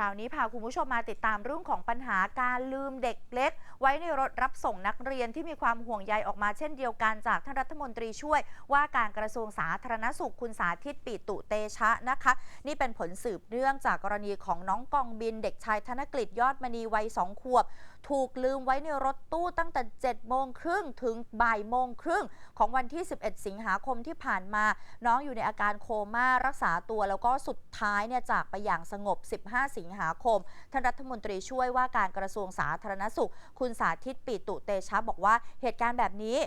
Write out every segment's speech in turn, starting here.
ราวนี้พาคุณผู้ชมมาติดตามเรื่องของปัญหาการลืมเด็กเล็ก ไว้ในรถรับส่งนักเรียนที่มีความห่วงใยออกมาเช่นเดียวกันจากท่านรัฐมนตรีช่วย ว่าการกระทรวงสาธารณสุขคุณสาธิตปิตุเตชะนะคะ นี่เป็นผลสืบเนื่องจากกรณีของน้องกองบินเด็กชายธนกฤษยอดมณีวัยสองขวบ ถูกลืมไว้ในรถตู้ตั้งแต่7โมงครึ่งถึงบ่ายโมงครึ่งของวันที่ 11 สิงหาคมที่ผ่านมา น้องอยู่ในอาการโคม่ารักษาตัวแล้วก็สุดท้ายเนี่ยจากไปอย่างสงบ 15 สิงหาคม ท่านรัฐมนตรีช่วยว่าการกระทรวงสาธารณสุข คุณสาธิตปิตุเตชะบอกว่าเหตุการณ์แบบนี้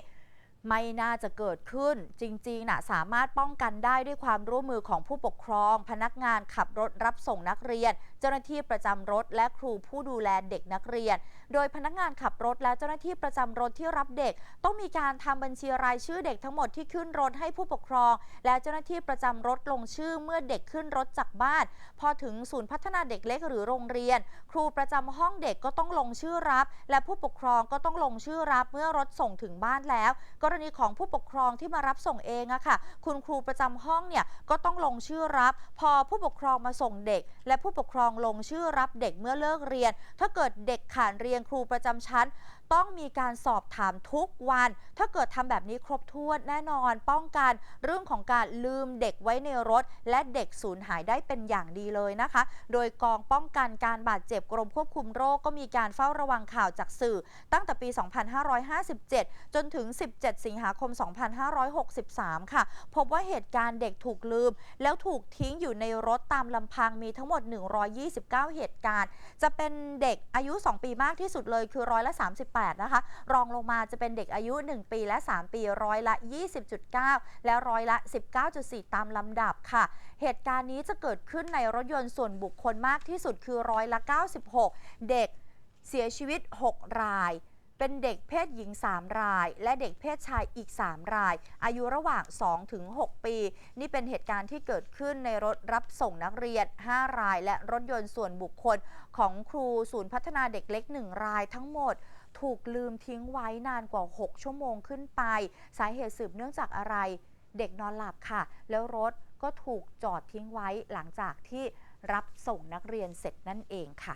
ไม่น่าจะเกิดขึ้นจริงๆนะสามารถป้องกันได้ด้วยความร่วมมือของผู้ปกครอง พนักงานขับรถรับส่งนักเรียน เจ้าหน้าที่ประจำรถ และครูผู้ดูแลเด็กนักเรียน โดยพนักงานขับรถและเจ้าหน้าที่ประจำรถที่รับเด็ก ต้องมีการทำบัญชีรายชื่อเด็กทั้งหมดที่ขึ้นรถให้ผู้ปกครอง และเจ้าหน้าที่ประจำรถลงชื่อเมื่อเด็กขึ้นรถจากบ้าน พอถึงศูนย์พัฒนาเด็กเล็กหรือโรงเรียน ครูประจำห้องเด็กก็ต้องลงชื่อรับ และผู้ปกครองก็ต้องลงชื่อรับเมื่อรถส่งถึงบ้านแล้วกรณีของผู้ปกครองที่มารับส่งเองอะค่ะ คุณครูประจำห้องเนี่ยก็ต้องลงชื่อรับ พอผู้ปกครองมาส่งเด็ก และผู้ปกครองลงชื่อรับเด็กเมื่อเลิกเรียน ถ้าเกิดเด็กขาดเรียนครูประจำชั้น ต้องมีการสอบถามทุกวัน ถ้าเกิดทำแบบนี้ครบถ้วนแน่นอน ป้องกันเรื่องของการลืมเด็กไว้ในรถ และเด็กสูญหายได้เป็นอย่างดีเลยนะคะ โดยกองป้องกันการบาดเจ็บกรมควบคุมโรคก็มีการเฝ้าระวังข่าวจากสื่อ ตั้งแต่ปี 2557 จนถึง 17 สิงหาคม 2563 ค่ะ พบว่าเหตุการณ์เด็กถูกลืม แล้วถูกทิ้งอยู่ในรถตามลำพังมีทั้งหมด 129 เหตุการณ์ จะเป็นเด็กอายุ 2 ปีมากที่สุดเลยคือร้อยละ 38นะคะ รองลงมาจะเป็นเด็กอายุ 1 ปีและ 3 ปีร้อยละ 20.9 และร้อยละ 19.4 ตามลำดับค่ะ เหตุการณ์นี้จะเกิดขึ้นในรถยนต์ส่วนบุคคลมากที่สุดคือร้อยละ 96 เด็กเสียชีวิต 6 รายเป็นเด็กเพศหญิง 3 ราย และเด็กเพศชายอีก 3 ราย อายุระหว่าง2ถึง6ปี นี่เป็นเหตุการณ์ที่เกิดขึ้นในรถรับส่งนักเรียน 5 ราย และรถยนต์ส่วนบุคคลของครูศูนย์พัฒนาเด็กเล็ก 1 รายทั้งหมด ถูกลืมทิ้งไว้นานกว่า 6 ชั่วโมงขึ้นไป สาเหตุสืบเนื่องจากอะไร เด็กนอนหลับค่ะ แล้วรถก็ถูกจอดทิ้งไว้หลังจากที่รับส่งนักเรียนเสร็จนั่นเองค่ะ